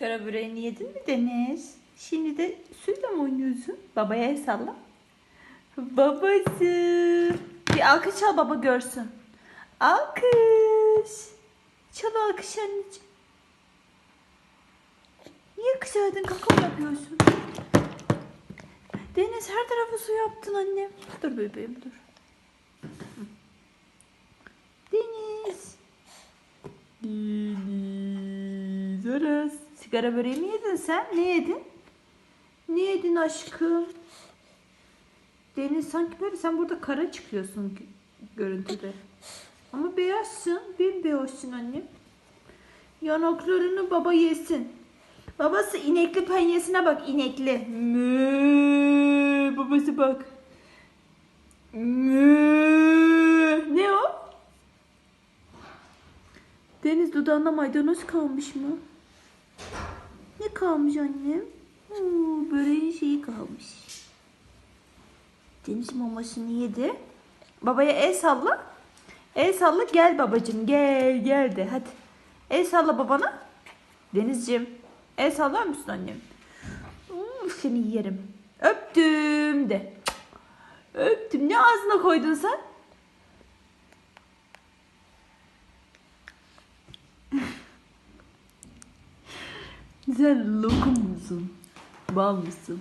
Kara böreğini yedin mi Deniz? Şimdi de suyla mı oynuyorsun? Babaya el salla. Babası. Bir alkış çal baba görsün. Alkış. Çal alkış anneciğim. Niye kızardın kaka yapıyorsun? Deniz her tarafı su yaptın annem. Dur bebeğim dur. Hı. Deniz. Aras. Sigara böreği mi yedin sen? Ne yedin? Ne yedin aşkım? Deniz sanki böyle sen burada kara çıkıyorsun gö- görüntüde. Ama beyazsın. Bembeyazsın annem. Yanaklarını baba yesin. Babası inekli penyesine bak inekli. Mü, babası bak. Mü. Ne o? Deniz dudağında maydanoz kalmış mı? Ne kalmış annem? Oo, böreğin şeyi kalmış. Deniz mamasını yedi. Babaya el salla. El salla gel babacığım gel gel de hadi. El salla babana. Denizciğim el sallar mısın annem? Hmm, seni yerim. Öptüm de. Öptüm. Ne ağzına koydun sen? Sen lokum musun? Bal mısın?